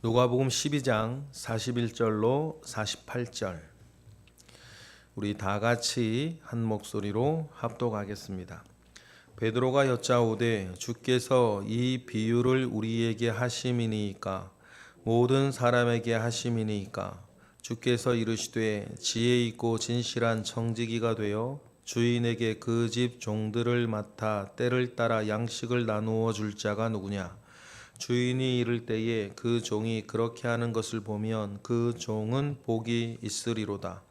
누가복음 12장 41절로 48절 우리 다 같이 한 목소리로 합독하겠습니다. 베드로가 여짜오되 주께서 이 비유를 우리에게 하심이니까 모든 사람에게 하심이니까 주께서 이르시되 지혜 있고 진실한 청지기가 되어 주인에게 그 집 종들을 맡아 때를 따라 양식을 나누어 줄 자가 누구냐 주인이 이를 때에 그 종이 그렇게 하는 것을 보면 그 종은 복이 있으리로다.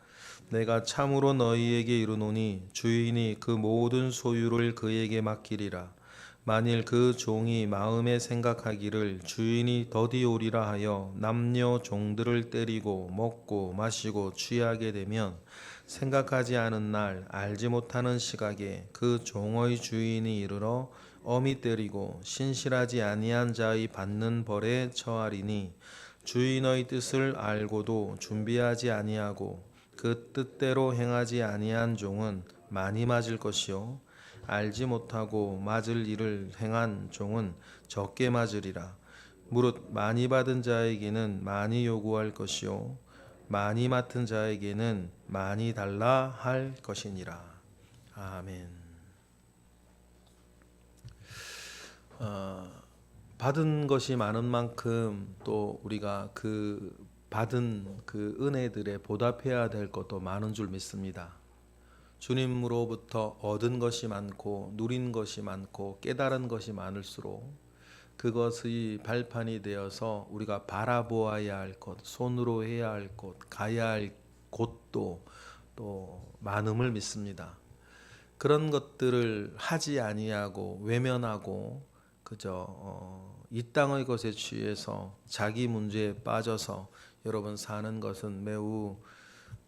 내가 참으로 너희에게 이르노니 주인이 그 모든 소유를 그에게 맡기리라. 만일 그 종이 마음에 생각하기를 주인이 더디 오리라 하여 남녀 종들을 때리고 먹고 마시고 취하게 되면 생각하지 않은 날 알지 못하는 시각에 그 종의 주인이 이르러 어미 때리고 신실하지 아니한 자의 받는 벌에 처하리니 주인의 뜻을 알고도 준비하지 아니하고 그 뜻대로 행하지 아니한 종은 많이 맞을 것이요. 알지 못하고 맞을 일을 행한 종은 적게 맞으리라. 무릇 많이 받은 자에게는 많이 요구할 것이요. 많이 맡은 자에게는 많이 달라 할 것이니라. 아멘. 어, 받은 것이 많은 만큼 또 우리가 그 받은 그 은혜들에 보답해야 될 것도 많은 줄 믿습니다. 주님으로부터 얻은 것이 많고 누린 것이 많고 깨달은 것이 많을수록 그것의 발판이 되어서 우리가 바라보아야 할 것, 손으로 해야 할 것, 가야 할 곳도 또 많음을 믿습니다. 그런 것들을 하지 아니하고 외면하고 그저 어, 이 땅의 것에 취해서 자기 문제에 빠져서 여러분 사는 것은 매우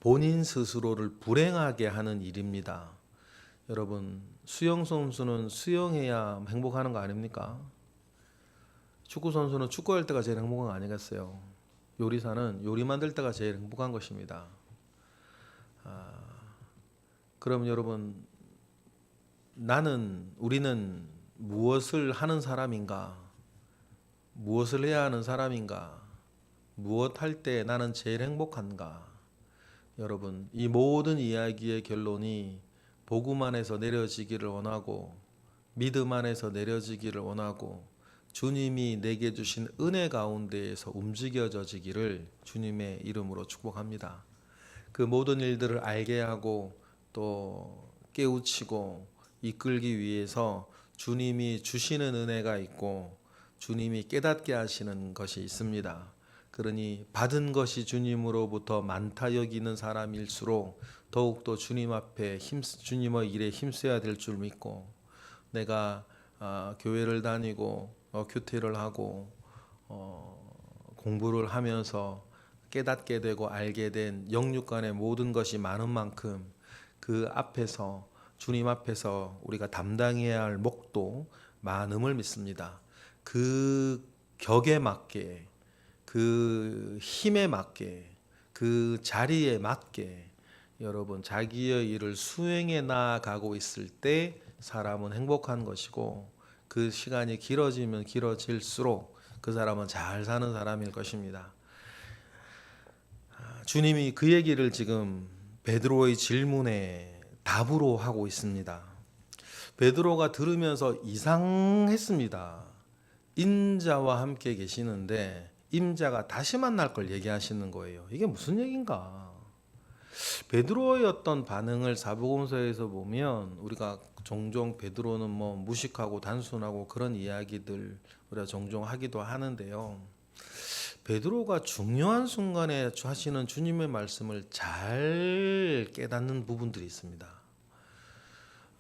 본인 스스로를 불행하게 하는 일입니다. 여러분 수영 선수는 수영해야 행복하는 거 아닙니까? 축구 선수는 축구할 때가 제일 행복한 거 아니겠어요? 요리사는 요리 만들 때가 제일 행복한 것입니다. 아, 그럼 여러분 나는 우리는 무엇을 하는 사람인가? 무엇을 해야 하는 사람인가? 무엇 할 때 나는 제일 행복한가? 여러분, 이 모든 이야기의 결론이 복음 안에서 내려지기를 원하고 믿음 안에서 내려지기를 원하고 주님이 내게 주신 은혜 가운데에서 움직여져지기를 주님의 이름으로 축복합니다. 그 모든 일들을 알게 하고 또 깨우치고 이끌기 위해서 주님이 주시는 은혜가 있고 주님이 깨닫게 하시는 것이 있습니다. 그러니 받은 것이 주님으로부터 많다 여기는 사람일수록 더욱더 주님 앞에 힘 주님의 일에 힘써야 될 줄 믿고 내가 아, 교회를 다니고 어, 교태를 하고 어, 공부를 하면서 깨닫게 되고 알게 된 영육간의 모든 것이 많은 만큼 그 앞에서 주님 앞에서 우리가 담당해야 할 목도 많음을 믿습니다. 그 격에 맞게 그 힘에 맞게 그 자리에 맞게 여러분 자기의 일을 수행해 나가고 있을 때 사람은 행복한 것이고 그 시간이 길어지면 길어질수록 그 사람은 잘 사는 사람일 것입니다. 아, 주님이 그 얘기를 지금 베드로의 질문에 답으로 하고 있습니다. 베드로가 들으면서 이상했습니다. 인자와 함께 계시는데 임자가 다시 만날 걸 얘기하시는 거예요. 이게 무슨 얘긴가? 베드로의 어떤 반응을 사복음서에서 보면 우리가 종종 베드로는 뭐 무식하고 단순하고 그런 이야기들 우리가 종종 하기도 하는데요. 베드로가 중요한 순간에 하시는 주님의 말씀을 잘 깨닫는 부분들이 있습니다.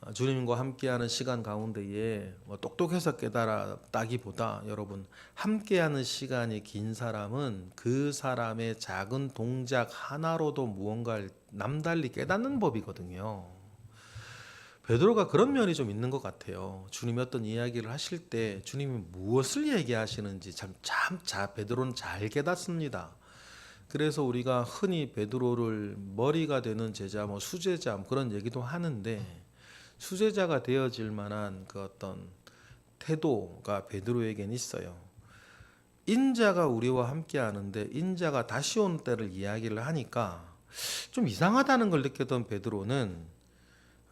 아, 주님과 함께하는 시간 가운데에 뭐 똑똑해서 깨달았다기보다 여러분 함께하는 시간이 긴 사람은 그 사람의 작은 동작 하나로도 무언가를 남달리 깨닫는 법이거든요. 베드로가 그런 면이 좀 있는 것 같아요. 주님이 어떤 이야기를 하실 때 주님이 무엇을 얘기하시는지 참참 자 베드로는 잘 깨닫습니다. 그래서 우리가 흔히 베드로를 머리가 되는 제자, 뭐 수제자 뭐 그런 얘기도 하는데 수제자가 되어질 만한 그 어떤 태도가 베드로에겐 있어요. 인자가 우리와 함께 하는데 인자가 다시 온 때를 이야기를 하니까 좀 이상하다는 걸 느꼈던 베드로는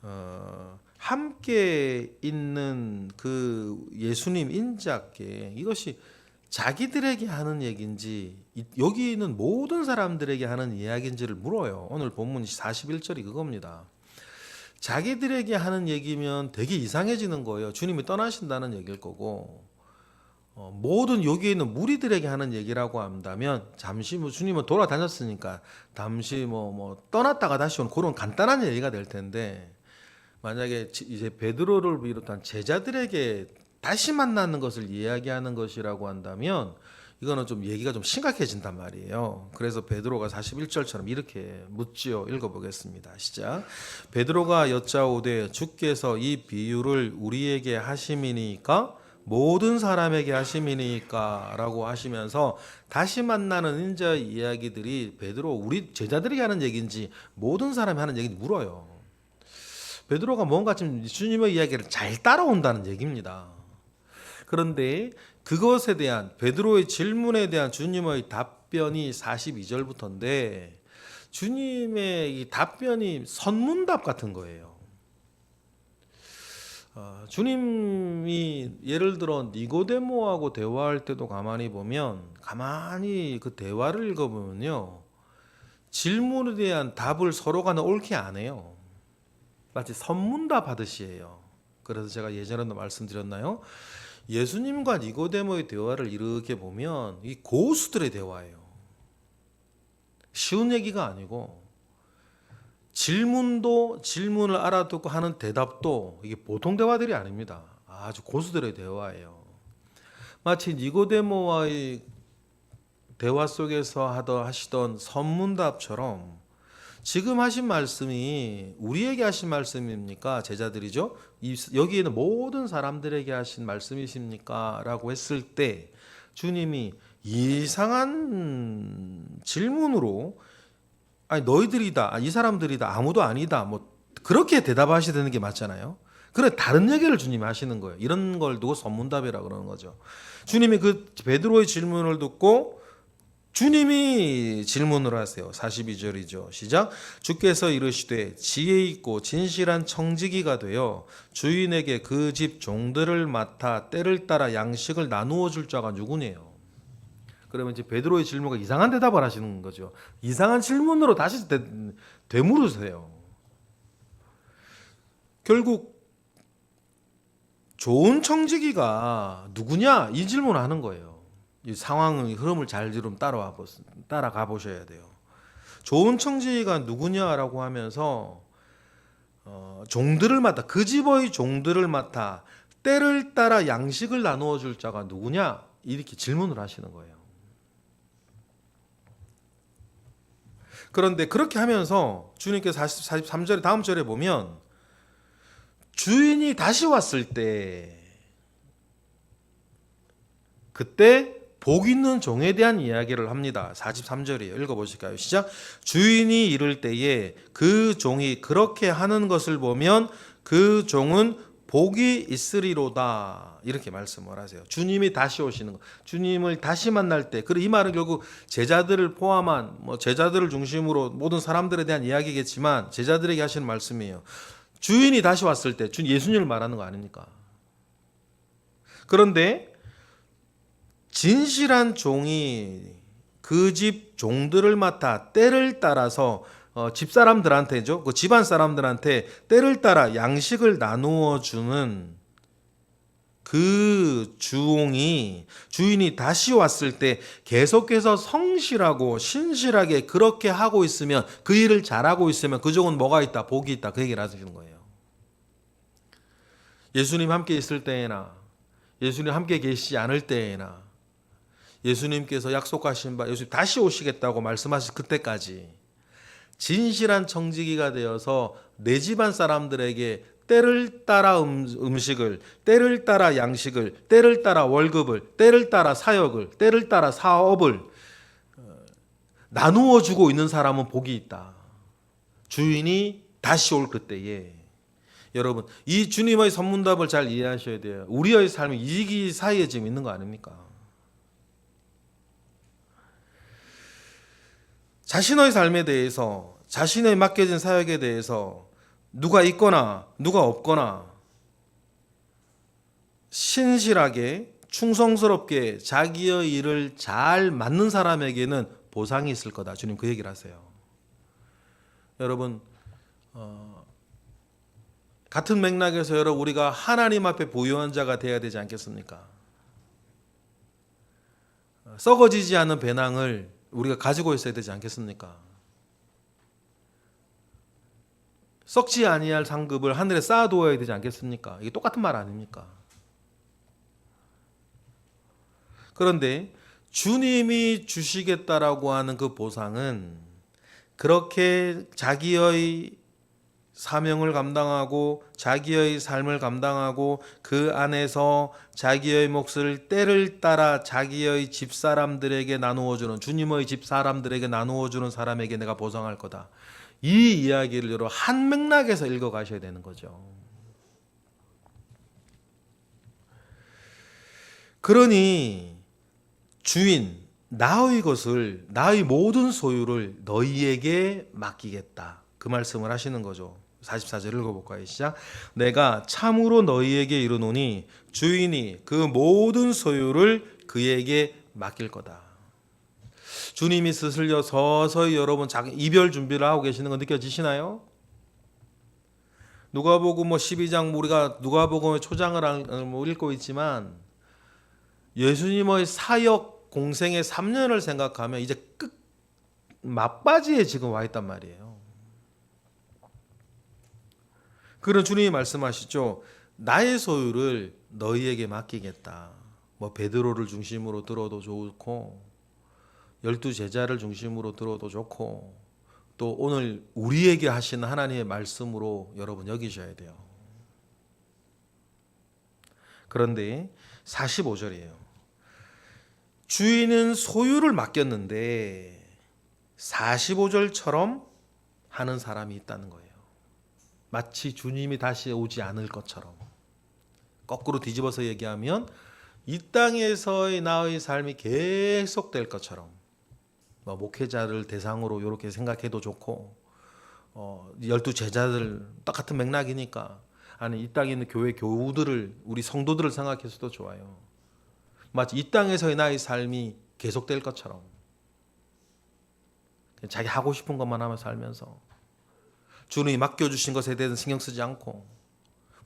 어, 함께 있는 그 예수님 인자께 이것이 자기들에게 하는 얘기인지 이- 여기 있는 모든 사람들에게 하는 이야기인지를 물어요. 오늘 본문 41절이 그겁니다. 자기들에게 하는 얘기면 되게 이상해지는 거예요. 주님이 떠나신다는 얘기일 거고 어, 모든 여기에 있는 무리들에게 하는 얘기라고 한다면 잠시 뭐 주님은 돌아다녔으니까 잠시 뭐뭐 떠났다가 다시 온 그런 간단한 얘기가 될 텐데 만약에 지- 이제 베드로를 비롯한 제자들에게 다시 만나는 것을 이야기하는 것이라고 한다면 이거는 좀 얘기가 좀 심각해진단 말이에요. 그래서 베드로가 41절처럼 이렇게 묻지요. 읽어보겠습니다. 시작. 베드로가 여짜오되 주께서 이 비유를 우리에게 하심이니까 모든 사람에게 하심이니까라고 하시면서 다시 만나는 인자 이야기들이 베드로 우리 제자들에게 하는 얘기인지 모든 사람이 하는 얘기인지 물어요. 베드로가 뭔가 좀 주님의 이야기를 잘 따라온다는 얘기입니다. 그런데 그것에 대한 베드로의 질문에 대한 주님의 답변이 42절부터인데 주님의 이 답변이 선문답 같은 거예요. 어, 주님이 예를 들어 니고데모하고 대화할 때도 가만히 보면 가만히 그 대화를 읽어보면요 질문에 대한 답을 서로가 옳게 안 해요. 마치 선문답 하듯이 해요. 그래서 제가 예전에도 말씀드렸나요? 예수님과 니고데모의 대화를 이렇게 보면 이 고수들의 대화예요. 쉬운 얘기가 아니고 질문도 질문을 알아듣고 하는 대답도 이게 보통 대화들이 아닙니다. 아주 고수들의 대화예요. 마치 니고데모와의 대화 속에서 하던 하시던 선문답처럼 지금 하신 말씀이 우리에게 하신 말씀입니까? 제자들이죠. 이, 여기에는 모든 사람들에게 하신 말씀이십니까?라고 했을 때 주님이 이상한 질문으로 아니 너희들이다, 아, 이 사람들이다, 아무도 아니다, 뭐 그렇게 대답하셔야 되는 게 맞잖아요. 그래 다른 얘기를 주님이 하시는 거예요. 이런 걸 두고 선문답이라 그러는 거죠. 주님이 그 베드로의 질문을 듣고 주님이 질문을 하세요. 42절이죠. 시작. 주께서 이르시되 지혜 있고 진실한 청지기가 되어 주인에게 그 집 종들을 맡아 때를 따라 양식을 나누어 줄 자가 누구네요. 그러면 이제 베드로의 질문과 이상한 대답을 하시는 거죠. 이상한 질문으로 다시 되, 되물으세요. 결국 좋은 청지기가 누구냐 이 질문을 하는 거예요. 이 상황의 흐름을 잘좀 따라와 보, 따라가 보셔야 돼요. 좋은 청지기가 누구냐라고 하면서 어, 종들을 맡아 그 집의 종들을 맡아 때를 따라 양식을 나누어 줄 자가 누구냐 이렇게 질문을 하시는 거예요. 그런데 그렇게 하면서 주님께서 43절에 다음 절에 보면 주인이 다시 왔을 때 그때 복 있는 종에 대한 이야기를 합니다. 43절이에요. 읽어보실까요? 시작. 주인이 이를 때에 그 종이 그렇게 하는 것을 보면 그 종은 복이 있으리로다. 이렇게 말씀을 하세요. 주님이 다시 오시는 거. 주님을 다시 만날 때. 그리고 이 말은 결국 제자들을 포함한 뭐 제자들을 중심으로 모든 사람들에 대한 이야기겠지만 제자들에게 하시는 말씀이에요. 주인이 다시 왔을 때, 주 예수님을 말하는 거 아닙니까? 그런데 진실한 종이 그 집 종들을 맡아 때를 따라서 어, 집 사람들한테죠, 그 집안 사람들한테 때를 따라 양식을 나누어 주는 그 주홍이 주인이 다시 왔을 때 계속해서 성실하고 신실하게 그렇게 하고 있으면 그 일을 잘하고 있으면 그 종은 뭐가 있다? 복이 있다. 그 얘기를 하시는 거예요. 예수님 함께 있을 때에나 예수님 함께 계시지 않을 때에나 예수님께서 약속하신 바 예수님 다시 오시겠다고 말씀하실 그때까지 진실한 청지기가 되어서 내 집안 사람들에게 때를 따라 음, 음식을, 때를 따라 양식을, 때를 따라 월급을, 때를 따라 사역을, 때를 따라 사업을 어, 나누어 주고 있는 사람은 복이 있다. 주인이 다시 올 그때에 여러분 이 주님의 선문답을 잘 이해하셔야 돼요. 우리의 삶이 이기 사이에 지금 있는 거 아닙니까? 자신의 삶에 대해서 자신의 맡겨진 사역에 대해서 누가 있거나 누가 없거나 신실하게 충성스럽게 자기의 일을 잘 맡는 사람에게는 보상이 있을 거다. 주님 그 얘기를 하세요. 여러분 어, 같은 맥락에서 여러분 우리가 하나님 앞에 부유한 자가 되어야 되지 않겠습니까? 어, 썩어지지 않은 배낭을 우리가 가지고 있어야 되지 않겠습니까? 썩지 아니할 상급을 하늘에 쌓아두어야 되지 않겠습니까? 이게 똑같은 말 아닙니까? 그런데 주님이 주시겠다라고 하는 그 보상은 그렇게 자기의 사명을 감당하고 자기의 삶을 감당하고 그 안에서 자기의 몫을 때를 따라 자기의 집 사람들에게 나누어 주는 주님의 집 사람들에게 나누어 주는 사람에게 내가 보상할 거다. 이 이야기를 여러분 한 맥락에서 읽어 가셔야 되는 거죠. 그러니 주인 나의 것을 나의 모든 소유를 너희에게 맡기겠다. 그 말씀을 하시는 거죠. 44절 읽어볼까요? 시작. 내가 참으로 너희에게 이르노니 주인이 그 모든 소유를 그에게 맡길 거다. 주님이 스슬려 서서히 여러분 이별 준비를 하고 계시는 거 느껴지시나요? 누가복음 뭐 12장 우리가 누가복음의 초장을 안- 뭐 읽고 있지만 예수님의 사역 공생의 3년을 생각하면 이제 끝 막바지에 지금 와 있단 말이에요. 그런 주님이 말씀하시죠. 나의 소유를 너희에게 맡기겠다. 뭐 베드로를 중심으로 들어도 좋고 열두 제자를 중심으로 들어도 좋고 또 오늘 우리에게 하신 하나님의 말씀으로 여러분 여기셔야 돼요. 그런데 45절이에요. 주인은 소유를 맡겼는데 45절처럼 하는 사람이 있다는 거예요. 마치 주님이 다시 오지 않을 것처럼. 거꾸로 뒤집어서 얘기하면 이 땅에서의 나의 삶이 계속될 것처럼. 뭐 목회자를 대상으로 이렇게 생각해도 좋고 어, 열두 제자들 똑같은 맥락이니까 아니 이 땅에 있는 교회 교우들을 우리 성도들을 생각해서도 좋아요. 마치 이 땅에서의 나의 삶이 계속될 것처럼 자기 하고 싶은 것만 하며 살면서 주님이 맡겨주신 것에 대해서 신경 쓰지 않고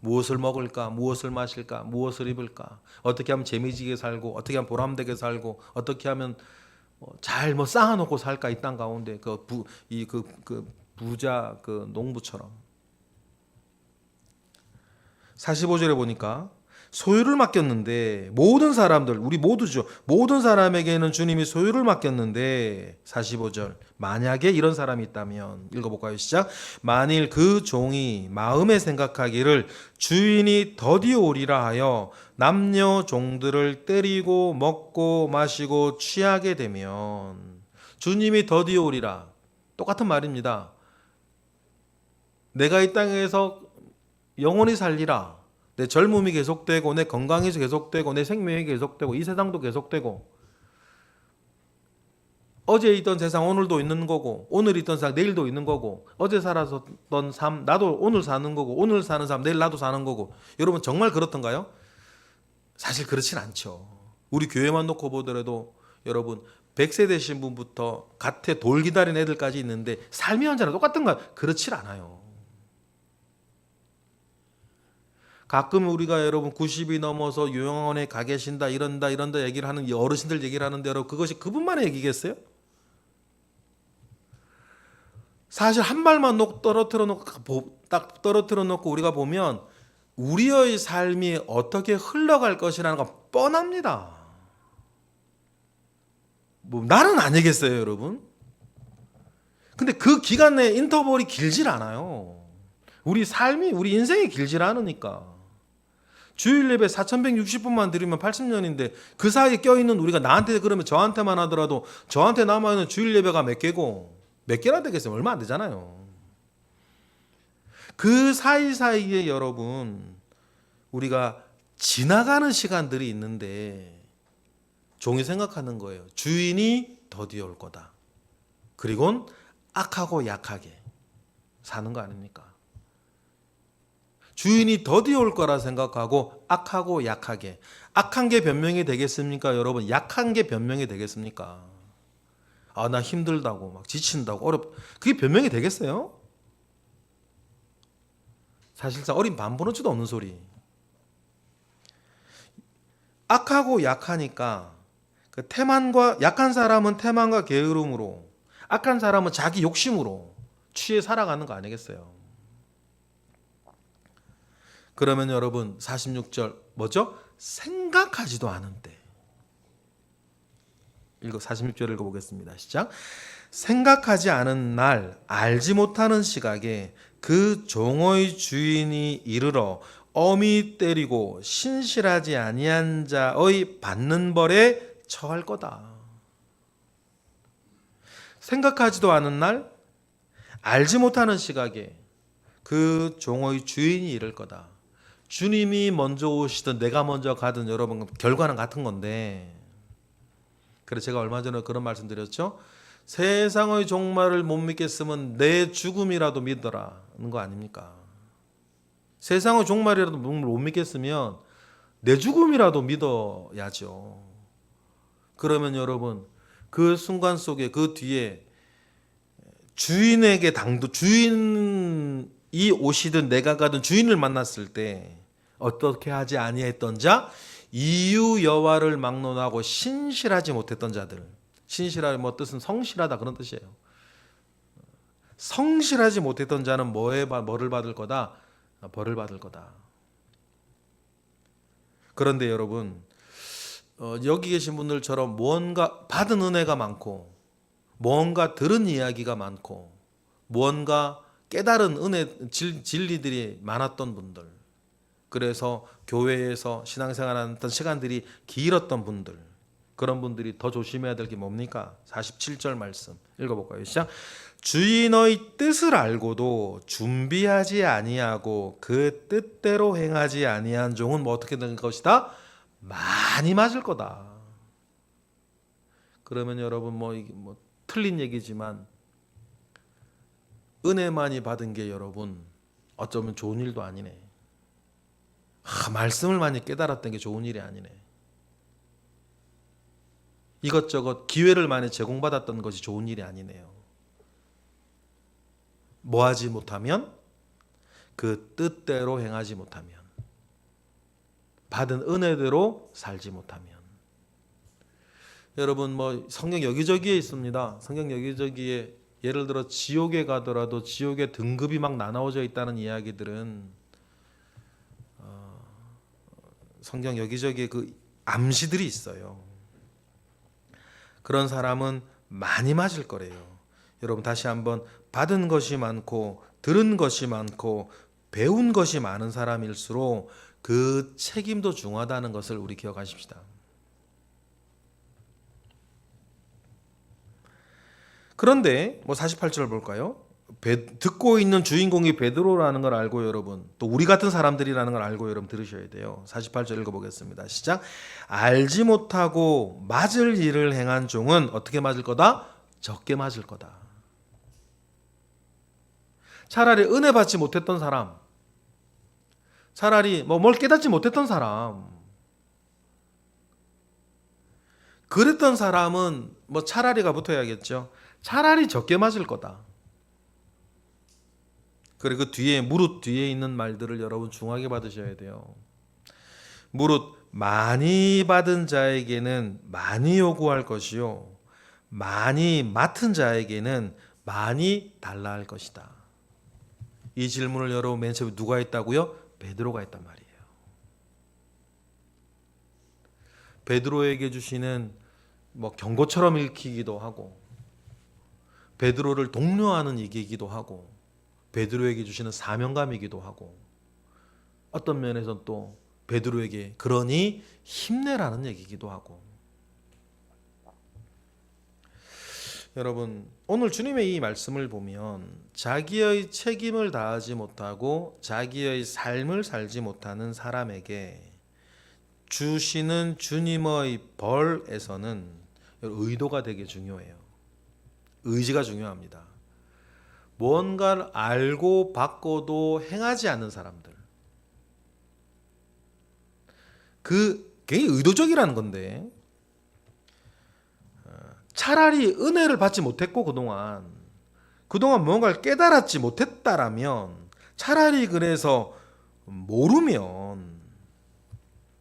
무엇을 먹을까, 무엇을 마실까, 무엇을 입을까, 어떻게 하면 재미지게 살고, 어떻게 하면 보람되게 살고, 어떻게 하면 잘 뭐 쌓아놓고 살까 이 땅 가운데 그 부 이그그 부자 그 농부처럼. 45절에 보니까 소유를 맡겼는데 모든 사람들 우리 모두죠. 모든 사람에게는 주님이 소유를 맡겼는데 45절 만약에 이런 사람이 있다면 읽어 볼까요? 시작. 만일 그 종이 마음에 생각하기를 주인이 더디 오리라 하여 남녀 종들을 때리고 먹고 마시고 취하게 되면 주님이 더디 오리라. 똑같은 말입니다. 내가 이 땅에서 영원히 살리라 내 젊음이 계속되고 내 건강이 계속되고 내 생명이 계속되고 이 세상도 계속되고 어제 있던 세상 오늘도 있는 거고 오늘 있던 세상 내일도 있는 거고 어제 살았던 삶 나도 오늘 사는 거고 오늘 사는 삶 내일 나도 사는 거고 여러분 정말 그렇던가요? 사실 그렇진 않죠. 우리 교회만 놓고 보더라도 여러분 100세 되신 분부터 갓에 돌 기다린 애들까지 있는데 삶이 언제나 똑같은가? 그렇질 않아요. 가끔 우리가 여러분 90이 넘어서 요양원에 가 계신다 이런다 이런다 얘기를 하는 이 어르신들 얘기를 하는데 여러분 그것이 그분만의 얘기겠어요? 사실 한 발만 놓고 떨어뜨려 놓고 딱 떨어뜨려 놓고 우리가 보면 우리의 삶이 어떻게 흘러갈 것이라는 건 뻔합니다. 뭐 나는 아니겠어요, 여러분? 근데 그 기간 내 인터벌이 길질 않아요. 우리 삶이 우리 인생이 길질 않으니까. 주일 예배 4,160분만 드리면 80년인데 그 사이에 껴있는 우리가 나한테 그러면 저한테만 하더라도 저한테 남아있는 주일 예배가 몇 개고 몇 개나 되겠어요? 얼마 안 되잖아요. 그 사이사이에 여러분 우리가 지나가는 시간들이 있는데 종이 생각하는 거예요. 주인이 더디어 올 거다. 그리고 악하고 약하게 사는 거 아닙니까? 주인이 더디 올 거라 생각하고 악하고 약하게 악한 게 변명이 되겠습니까? 여러분 약한 게 변명이 되겠습니까? 아 나 힘들다고 막 지친다고 어렵 그게 변명이 되겠어요? 사실상 어린 반보너지도 없는 소리. 악하고 약하니까 그 태만과 약한 사람은 태만과 게으름으로 악한 사람은 자기 욕심으로 취해 살아가는 거 아니겠어요? 그러면 여러분 46절 뭐죠? 생각하지도 않은데 읽어 46절 읽어 보겠습니다. 시작. 생각하지 않은 날 알지 못하는 시각에 그 종의 주인이 이르러 어미 때리고 신실하지 아니한 자의 받는 벌에 처할 거다. 생각하지도 않은 날 알지 못하는 시각에 그 종의 주인이 이를 거다. 주님이 먼저 오시든 내가 먼저 가든 여러분 결과는 같은 건데 그래서 제가 얼마 전에 그런 말씀 드렸죠. 세상의 종말을 못 믿겠으면 내 죽음이라도 믿어라는 거 아닙니까? 세상의 종말이라도 못 믿겠으면 내 죽음이라도 믿어야죠. 그러면 여러분 그 순간 속에 그 뒤에 주인에게 당도 주인이 오시든 내가 가든 주인을 만났을 때 어떻게 하지 아니했던 자 이유 여와를 막론하고 신실하지 못했던 자들 신실할 뭐 뜻은 성실하다 그런 뜻이에요. 성실하지 못했던 자는 뭐에 뭐를 받을 거다 벌을 받을 거다. 그런데 여러분 어, 여기 계신 분들처럼 무언가 받은 은혜가 많고 무언가 들은 이야기가 많고 무언가 깨달은 은혜 진, 진리들이 많았던 분들 그래서 교회에서 신앙생활하는 시간들이 길었던 분들 그런 분들이 더 조심해야 될 게 뭡니까? 47절 말씀 읽어볼까요? 시작. 주인의 뜻을 알고도 준비하지 아니하고 그 뜻대로 행하지 아니한 종은 뭐 어떻게 될 것이다? 많이 맞을 거다. 그러면 여러분 뭐 뭐 틀린 얘기지만 은혜 많이 받은 게 여러분 어쩌면 좋은 일도 아니네. 아, 말씀을 많이 깨달았던 게 좋은 일이 아니네. 이것저것 기회를 많이 제공받았던 것이 좋은 일이 아니네요. 뭐 하지 못하면 그 뜻대로 행하지 못하면 받은 은혜대로 살지 못하면 여러분 뭐 성경 여기저기에 있습니다. 성경 여기저기에 예를 들어 지옥에 가더라도 지옥의 등급이 막 나눠져 있다는 이야기들은 어, 성경 여기저기에 그 암시들이 있어요. 그런 사람은 많이 맞을 거래요. 여러분 다시 한번 받은 것이 많고 들은 것이 많고 배운 것이 많은 사람일수록 그 책임도 중하다는 것을 우리 기억하십시다. 그런데 뭐 48절 볼까요? 베, 듣고 있는 주인공이 베드로라는 걸 알고 여러분 또 우리 같은 사람들이라는 걸 알고 여러분 들으셔야 돼요. 48절 읽어보겠습니다. 시작. 알지 못하고 맞을 일을 행한 종은 어떻게 맞을 거다? 적게 맞을 거다. 차라리 은혜 받지 못했던 사람, 차라리 뭐 뭘 깨닫지 못했던 사람, 그랬던 사람은 뭐 차라리가 붙어야겠죠. 차라리 적게 맞을 거다. 그리고 그 뒤에 무릇 뒤에 있는 말들을 여러분 중하게 받으셔야 돼요. 무릇 많이 받은 자에게는 많이 요구할 것이요 많이 맡은 자에게는 많이 달라 할 것이다. 이 질문을 여러분 맨 처음에 누가 했다고요? 베드로가 했단 말이에요. 베드로에게 주시는 뭐 경고처럼 읽히기도 하고 베드로를 독려하는 얘기이기도 하고 베드로에게 주시는 사명감이기도 하고 어떤 면에서 또 베드로에게 그러니 힘내라는 얘기기도 하고 여러분 오늘 주님의 이 말씀을 보면 자기의 책임을 다하지 못하고 자기의 삶을 살지 못하는 사람에게 주시는 주님의 벌에서는 의도가 되게 중요해요. 의지가 중요합니다. 뭔가를 알고 받고도 행하지 않는 사람들. 그 굉장히 의도적이라는 건데 어, 차라리 은혜를 받지 못했고 그동안 그동안 뭔가를 깨달았지 못했다라면 차라리 그래서 모르면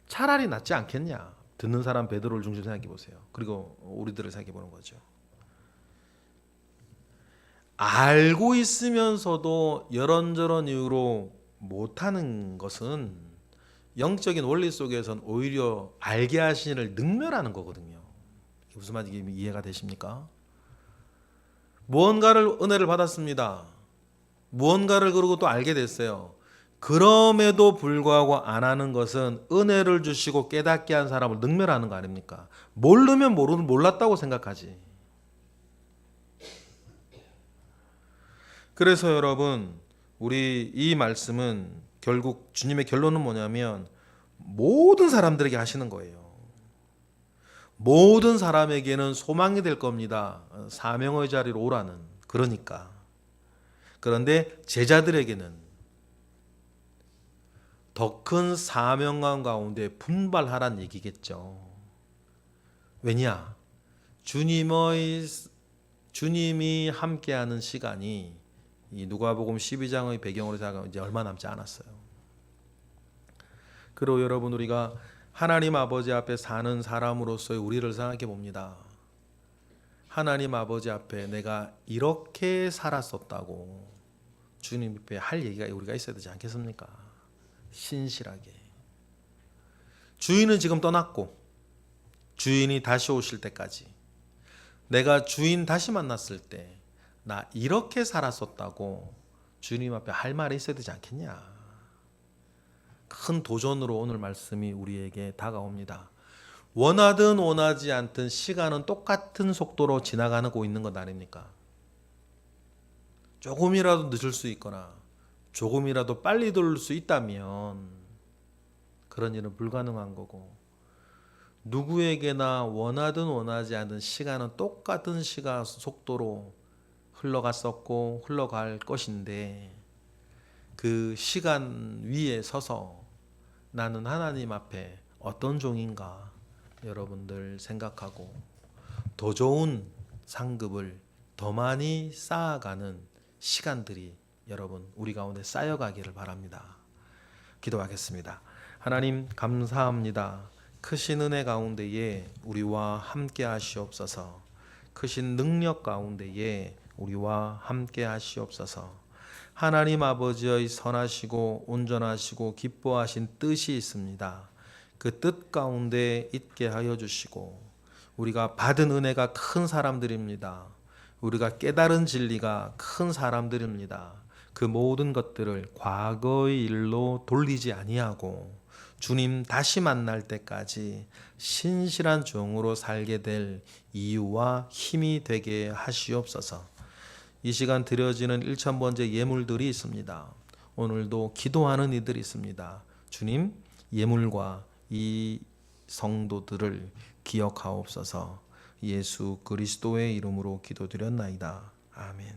차라리 낫지 않겠냐? 듣는 사람 베드로를 중심 생각해 보세요. 그리고 우리들을 생각해 보는 거죠 알고 있으면서도 이런저런 이유로 못하는 것은 영적인 원리 속에선 오히려 알게 이를 능멸하는 거거든요. 무슨 말인지 이해가 되십니까? 무언가를 은혜를 받았습니다. 무언가를 그러고 또 알게 됐어요. 그럼에도 불구하고 안 하는 것은 은혜를 주시고 깨닫게 한 사람을 능멸하는 거 아닙니까? 모르면 모르는 몰랐다고 생각하지. 그래서 여러분 우리 이 말씀은 결국 주님의 결론은 뭐냐면 모든 사람들에게 하시는 거예요. 모든 사람에게는 소망이 될 겁니다. 사명의 자리로 오라는 그러니까. 그런데 제자들에게는 더 큰 사명감 가운데 분발하란 얘기겠죠. 왜냐? 주님의 주님이 함께하는 시간이 이 누가복음 12장의 배경으로 생각하면 이제 얼마 남지 않았어요. 그리고 여러분 우리가 하나님 아버지 앞에 사는 사람으로서의 우리를 생각해 봅니다. 하나님 아버지 앞에 내가 이렇게 살았었다고 주님 앞에 할 얘기가 우리가 있어야 되지 않겠습니까? 신실하게. 주인은 지금 떠났고 주인이 다시 오실 때까지 내가 주인 다시 만났을 때 나 이렇게 살았었다고 주님 앞에 할 말이 있어야 되지 않겠냐. 큰 도전으로 오늘 말씀이 우리에게 다가옵니다. 원하든 원하지 않든 시간은 똑같은 속도로 지나가고 있는 것 아닙니까? 조금이라도 늦을 수 있거나 조금이라도 빨리 돌릴 수 있다면 그런 일은 불가능한 거고 누구에게나 원하든 원하지 않든 시간은 똑같은 시간 속도로 흘러갔었고 흘러갈 것인데 그 시간 위에 서서 나는 하나님 앞에 어떤 종인가 여러분들 생각하고 더 좋은 상급을 더 많이 쌓아가는 시간들이 여러분 우리 가운데 쌓여가기를 바랍니다. 기도하겠습니다. 하나님 감사합니다. 크신 은혜 가운데에 우리와 함께 하시옵소서. 크신 능력 가운데에 우리와 함께 하시옵소서. 하나님 아버지의 선하시고 온전하시고 기뻐하신 뜻이 있습니다. 그 뜻 가운데 있게 하여 주시고 우리가 받은 은혜가 큰 사람들입니다. 우리가 깨달은 진리가 큰 사람들입니다. 그 모든 것들을 과거의 일로 돌리지 아니하고 주님 다시 만날 때까지 신실한 종으로 살게 될 이유와 힘이 되게 하시옵소서. 이 시간 드려지는 1천 번째 예물들이 있습니다. 오늘도 기도하는 이들이 있습니다. 주님, 예물과 이 성도들을 기억하옵소서. 예수 그리스도의 이름으로 기도드렸나이다. 아멘.